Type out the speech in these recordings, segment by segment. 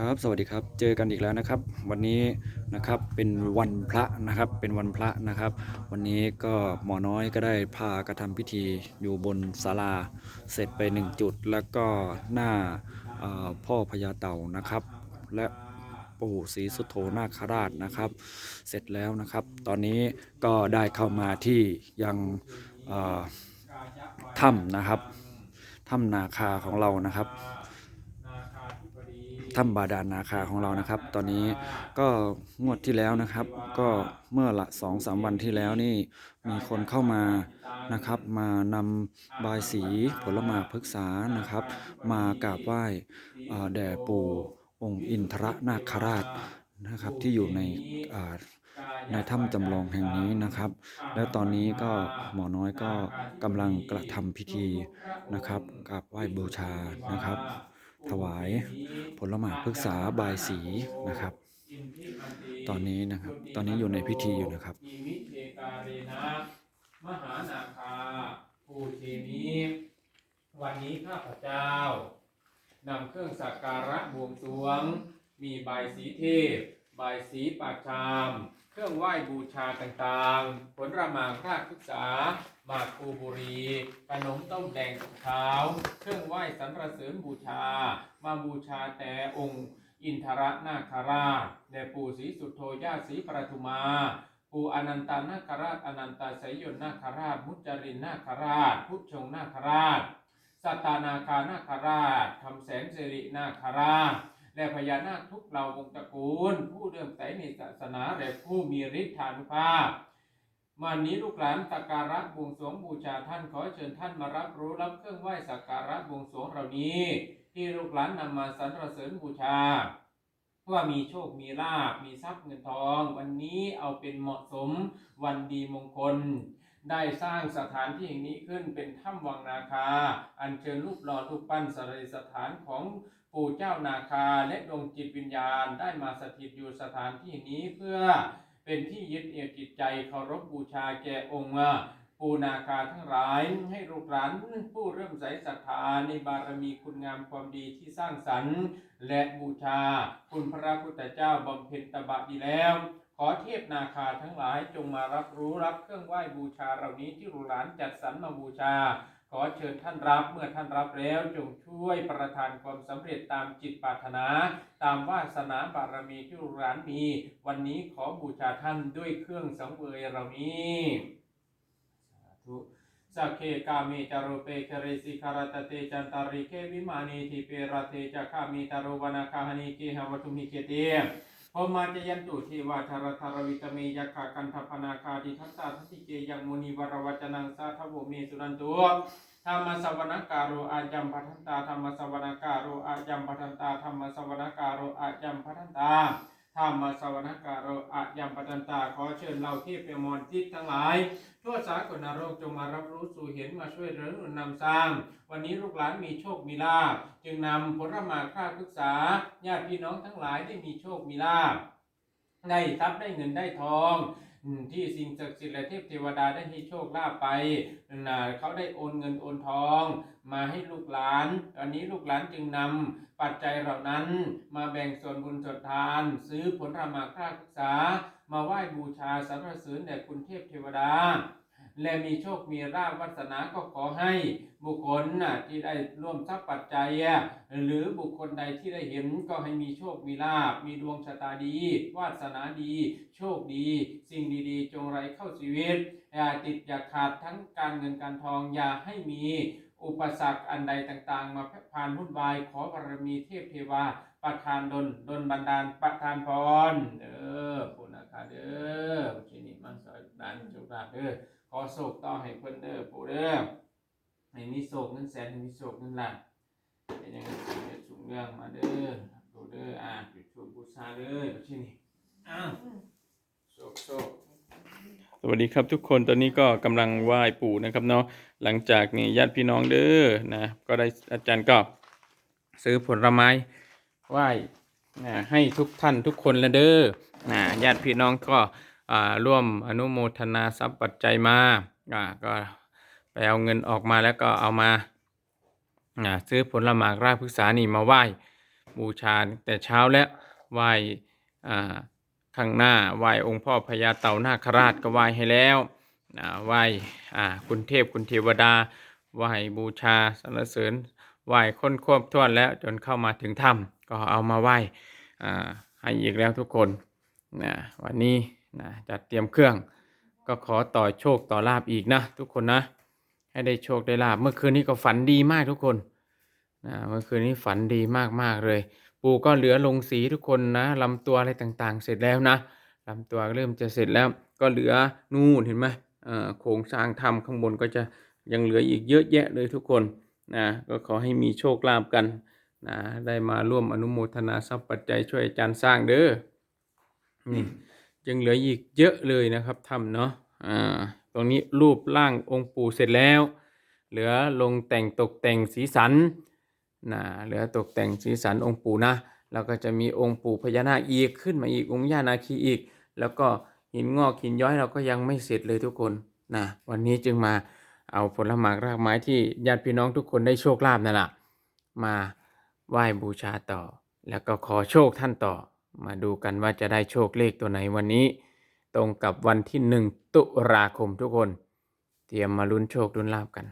ครับสวัสดีครับเจอกันอีกแล้วนะครับ วันนี้นะครับเป็นวันพระนะครับเป็นวันพระนะครับ วันนี้ก็หมอน้อยก็ได้พากระทำพิธีอยู่บนศาลาเสร็จไปหนึ่งจุด แล้วก็หน้าพ่อพญาเต่านะครับ และปู่ศรีสุโธนาคราชนะครับ เสร็จแล้วนะครับ ตอนนี้ก็ได้เข้ามาที่ยังถ้ำนะครับถ้ำนาคาของเรานะครับ ถ้ำบาดาลนาคาของเรานะครับ ตอนนี้ก็งวดที่แล้วนะครับ ก็เมื่อละสองสามวันที่แล้วนี่มีคนเข้ามานะครับ มานำบายสีผลหมากพฤกษานะครับ มากราบไหว้อ่อแด่ปู่องค์อินทรนาคราชนะครับที่อยู่ในในถ้ำจำลองแห่งนี้นะครับ แล้วตอนนี้ก็หมอน้อยก็กำลังกระทำพิธีนะครับกราบไหว้บูชานะครับ ถวายผลหมากพฤกษาบายสีนะครับ ตอนนี้นะครับ ตอนนี้อยู่ในพิธีอยู่นะครับมิเทการเนะมหานาคาภูเทนีวันนี้ข้าพเจ้านำเครื่องสักการะบวงสรวง มีใบายสีเทพใบายสีปากชาม เครื่องไหว้บูชาต่างๆ ผลระหมากพระศึกษา หมากคูบุรี ขนมต้มแดงขาว เครื่องไหว้สรรเสริญบูชา มาบูชาแต่องค์ อินทรนาคราชแด่ปู่ศรีสุโธย่าศรีปทุมา ปู่อนันตานาคราช อนันตาสยยนนาคราช มุจจรินนาคราช พุทธชงนาคราชสัตานาคานาคราชคำแสนสิรินาคราชและพญานาคทุกเหล่าวงตระกูล ผู้เริ่อมใสในศาสนาและผู้มีฤทธานุภาพ วันนี้ลูกหลานสักการะบวงสรวงบูชาท่านขอเชิญท่านมารับรู้รับเครื่องไหว้สักการะบวงสรวงเหล่านี้ ที่ลูกหลานนำมาสรรเสริญบูชา ว่ามีโชคมีลาบมีทรัพย์เงินทอง วันนี้เอาเป็นเหมาะสมวันดีมงคล ได้สร้างสถานที่แห่งนี้ขึ้นเป็นถ้ำวังนาคา อัญเชิญรูปหล่อรูปปั้นสรีสถานของปู่เจ้านาคาและดวงจิตวิญญาณได้มาสถิตอยู่สถานที่นี้เพื่อ เป็นที่ยึดเหนี่ยวจิตใจเคารพบูชาแก่องค์ปูนาคาทั้งหลายให้ลูกหลานผู้เริ่มใสศรัทธาในบารมีคุณงามความดีที่สร้างสรรค์ และบูชาคุณพระพุทธเจ้าบำเพ็ญตบะดีแล้ว ขอเทพนาคาทั้งหลายจงมารับรู้รับเครื่องไหว้บูชาเหล่านี้ที่ลูกหลานจัดสรรมาบูชา อเชิญท่านรับเมื่อท่านรับแล้วจงช่วยประทานความสำเร็จตามจิตปรารถนา ตามวาสนาบารมีที่ลูกหลานมี วันนี้ขอบูชาท่านด้วยเครื่องสังเวยเหล่านี้สาธุสักเคกามิจารุเปเคเรสิคารตเตจันตาริเควิมานีทิเปรเทจักามิตารุวนาคาหนิเกหวัตุมิเกเต พมาจยันตุเทวาธารธารวิตเมยักขากันทพนาคาดิทัสสาทัติเกยังมุนีวรวัจนังสาทโวเมสุนันตุธรรมสวนาการโรอาจัมพัทันตาธรรมสวนาการโรอาจัมพัทันตาธรรมสวนาการโรอาจัมพัทันตา ธรรมสวนาการโรอายัมปตันตา ขอเชิญเราที่เปรมอนทิศทั้งหลาย ทั่วสากลนรกจงมารับรู้สู่เห็นมาช่วยเหลือหนุนนำสร้าง วันนี้ลูกหลานมีโชคมีลาภจึงนำผลมากข้าพึกษาญาติพี่น้องทั้งหลายได้มีโชคมีลาภได้ทรัพย์ได้เงินได้ทอง ที่สิ่งศักดิ์สิทธิ์และเทพเทวดาได้ให้โชคลาภไปนะเขาได้โอนเงินโอนทอง มาให้ลูกหลานอันนี้ลูกหลานจึงนำปัจจัยเหล่านั้น มาแบ่งส่วนบุญส่วนทาน ซื้อผลหมาค่าศึกษา มาไหว้บูชาสรรเสริญแด่คุณเทพเทวดา และมีโชคมีลาภวัสนาก็ขอให้บุคคลน่ะที่ได้ร่วมทรัพย์ปัจจัย หรือบุคคลใดที่ได้เห็นก็ให้มีโชคมีลาภมีดวงชะตาดี วาสนาดี โชคดี สิ่งดีๆ จงไหลเข้าชีวิตอย่าติดอย่าขาดทั้งการเงินการทองอย่าให้มีอุปสรรคอันใดต่างๆ มาผ่านวุ่นวายขอบารมีเทพเทวา ประทานดลดลบันดาลประทานพรเด้อปู่นาคาเด้อชินิมันสอยดานจุกดาเด้อ อโศกต่อให้เพิ่นเด้อปู่เด้อให้มีโศกเงินแสนให้มีโศกเงินล้านเป็นยังไงสูงเรื่องมาเด้อปู่เด้ออ่าจุดชูบูชาเด้อชินิอ้าวโศกโศกสวัสดีครับทุกคนตอนนี้ก็กำลังไหว้ปู่นะครับเนาะหลังจากนี้ญาติพี่น้องเด้อนะก็ได้อาจารย์ก็ซื้อผลไม้ไหว้นะให้ทุกท่านทุกคนแล้วเด้อนะญาติพี่น้องก็ ร่วมอนุโมทนาทรัพย์ปัจจัยมาก็ไปเอาเงินออกมาแล้วก็เอามาซื้อผลละหมากรากพฤกษานี่มาไหว้บูชาแต่เช้าแล้วไหว้ข้างหน้าไหว้องค์พ่อพญาเต่านาคราชก็ไหว้ให้แล้วไหว้คุณเทพคุณเทวดาไหว้บูชาสรรเสริญไหว้ค้นควบถ้วนแล้วจนเข้ามาถึงถ้ำก็เอามาไหว้ให้อีกแล้วทุกคนนะวันนี้ นะจัดเตรียมเครื่อง ก็ขอต่อโชคต่อลาบอีกนะ ทุกคนนะ ให้ได้โชคได้ลาบเมื่อคืนนี้ก็ฝันดีมากทุกคนนะเมื่อคืนนี้ฝันดีมากๆเลย ปูก็เหลือลงสีทุกคนนะลำตัวอะไรต่างๆ เสร็จแล้วนะลำตัวเริ่มจะเสร็จแล้วก็เหลือนู่นเห็นไหมโครงสร้างทำข้างบนก็จะยังเหลืออีกเยอะแยะเลยทุกคนนะก็ขอให้มีโชคลาภกันนะได้มาร่วมอนุโมทนาทรัพย์ปัจจัยช่วยอาจารย์สร้างเด้อนี่ ยังเหลืออีกเยอะเลยนะครับทำเนาะอ่าตรงนี้รูปร่างองค์ปู่เสร็จแล้ว เหลือลงแต่งตกแต่งสีสันนะเหลือตกแต่งสีสันองค์ปู่นะแล้วก็จะมีองค์ปู่พญานาคอีกขึ้นมาอีกองค์ยานาคีอีก แล้วก็หินงอกหินย้อยเราก็ยังไม่เสร็จเลยทุกคนนะวันนี้จึงมาเอาผลหมากรากไม้ที่ญาติพี่น้องทุกคนได้โชคลาภนั่นแหละมาไหว้บูชาต่อ แล้วก็ขอโชคท่านต่อ มาดูกันว่าจะได้โชคเลขตัวไหนวันนี้ ตรงกับวันที่หนึ่งตุลาคมทุกคน เตรียมมาลุ้นโชคลุ้นลาบกัน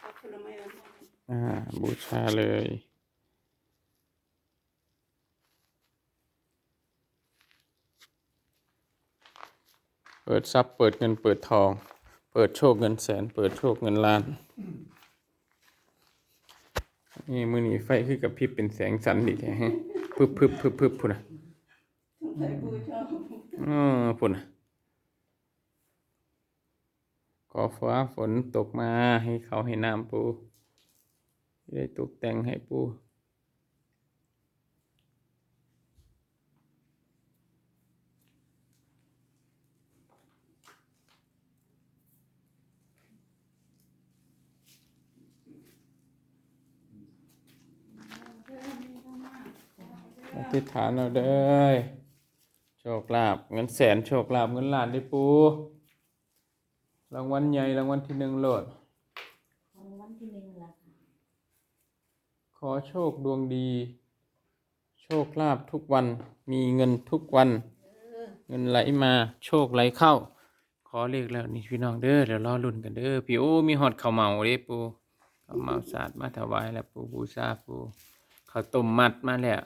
เอาผลไม้มาให้อ่าบูชาเลย เปิดทรัพย์เปิดเงินเปิดทอง เปิดโชคเงินแสน เปิดโชคเงินล้าน นี่มือหนีไฟคือกับพริบเป็นแสงสันดิแท้พึบพึบพึบพึบพุ่นอะอบอ๋อพุ่นน่ะขอฟ้าฝนตกมาให้เขาให้น้ำปูได้ตกแต่งให้ปู อธิษฐานเอาเด้อโชคลาภเงินแสนโชคลาภเงินล้านได้ปูรางวัลใหญ่รางวัลที่หนึ่งโลดของวันที่หนึ่งละค่ะขอโชคดวงดี โชคลาภทุกวันมีเงินทุกวัน เงินไหลมาโชคไหลเข้า ขอเลขแล้วนี่พี่น้องเด้อเดี๋ยวรอรุ่นกันเด้อพี่โอ้มีฮอดข้าวเหมาเด้ปูข้าวเหมาสาดมาถวายแล้วปูบูชาปูข้าวต้มมัดมาแล้ว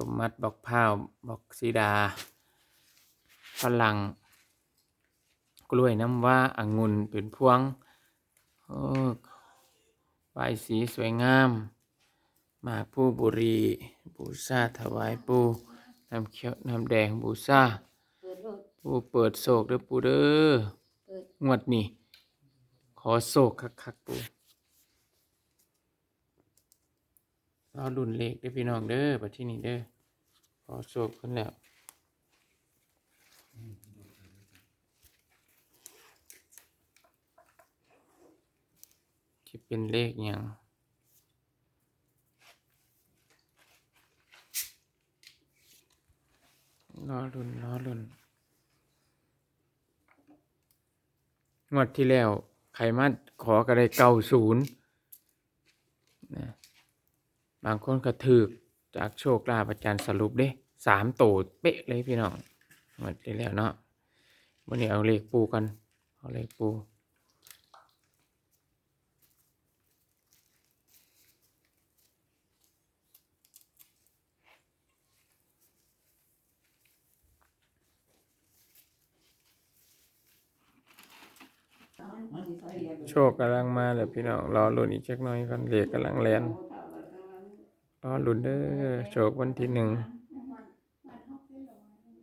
ต้มมัดบอกพร้าวบอกสีดาฝรั่งกล้วยน้ำว้าองุ่นเป็นพวงโอ้ใบายสีสวยงามหมากผู้บุรีบูชาถวายปูน้ำเขียวน้ำแดงบูชาเปิดโลดปูเปิดโศกเด้อปูเด้อเปิดงวดนี้ขอโศกคักๆปู รอดุนเลขเด้อพี่น้องเด้อบัดที่นี่เด้อขอโศกขึ้นแล้วที่เป็นเลขหยังรอดุนรอดุนงวดที่แล้วใครมาขอก็ได้เก้าศูนย์นะ บางคนก็ถือจากโชคลาภอาจารย์สรุปเด้สามโตเป๊ะเลยพี่น้องงวดที่แล้วเนาะวันนี้เอาเลขปูกันเอาเลขปูโชคกำลังมาเลยพี่น้องรอลุ้นอีกจักหน่อยกันเลขกำลังแลน รอลุ้นเด้อโชควันที่หนึ่ง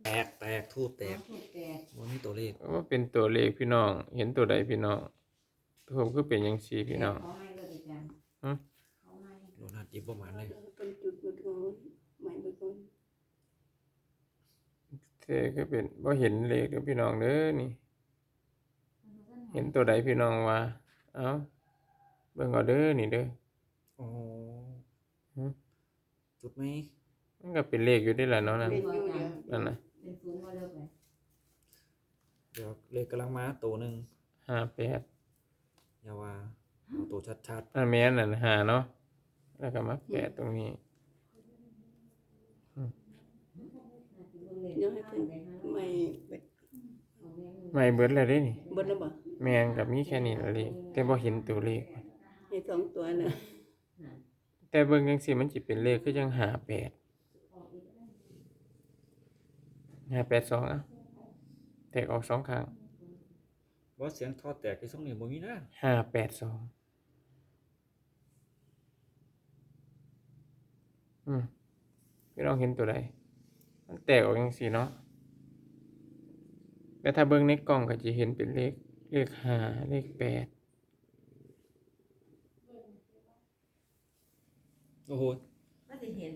แตกแตกทูบแตกถูกแต่วันนี้ตัวเลขว่าเป็นตัวเลขพี่น้อง เห็นตัวใดพี่น้องผมก็เป็นอยังสีพี่น้องเขาไม่เลยอาจารย์ฮะเขาไม่โดนัทยิบประมาณเลยเป็นจุดบุดโอนใหม่บุดโอนเธอก็เป็นว่าเห็นเลขเด้อพี่น้องเด้อนี่ เห็นตัวใดพี่น้องว่าเอ้าเบิ่งเอาเด้อนี่เด้อโอ้ หึจุดไหมมันก็เป็นเลขอยู่ได้แหละเนาะนั่นเป็นอยู่เดียวนั่นนะเป็นศูนย์ไหนเดี๋ยวเลขกำลังมาตัวหนึ่งห้าแปดอย่าว่าเอาตัวชัดอันแม่นน่ะหาเนาะแล้วก็มาแปดตรงนี้ เดี๋ยวให้เพิ่นไม่เบิดไม่เบิดแล้วเด้นี่ เบิดแล้วบ่แม่นกับมีแค่นี้ละเลขแต่บ่เห็นตัวเลข ให้สองตัวน่ะ แต่เบิ่งจังซี่มันสิเป็นเลขคือจังหาแปดห้าแปดสองอะแตกออกสองครั้งๆว่าเสียงทอดแตกที่ส่งนี่บ่มีนะห้าแปดสองอืมพี่น้องเห็นตัวใดมันแตกออกจังซี่เนาะแต่ถ้าเบิ่งในกล้องก็จะเห็นเป็นเลขเลขห้าเลขแปด โอ้โหก็จะเห็น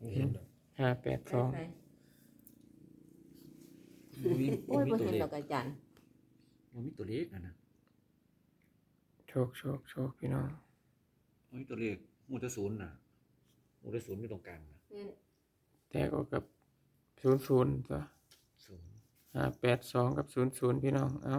บ่เห็นดอกห้าแปดสองไปบ่มีโอ้บ่ยมีบ่ตัวเห็นเลดขอกอาจารย์บ่มีตัวเลขอะนะโชคโชคโชคพี่น้องบ่มีตัวเลขหมูแต่ศูนย์น่ะหมูแต่ศูนย์อยู่ตรงกลางน่ะแตกออกกับศูนย์ศูนย์ตัวศูนย์ห้าแปดสองกับศูนย์ศูนย์พี่น้อง เอา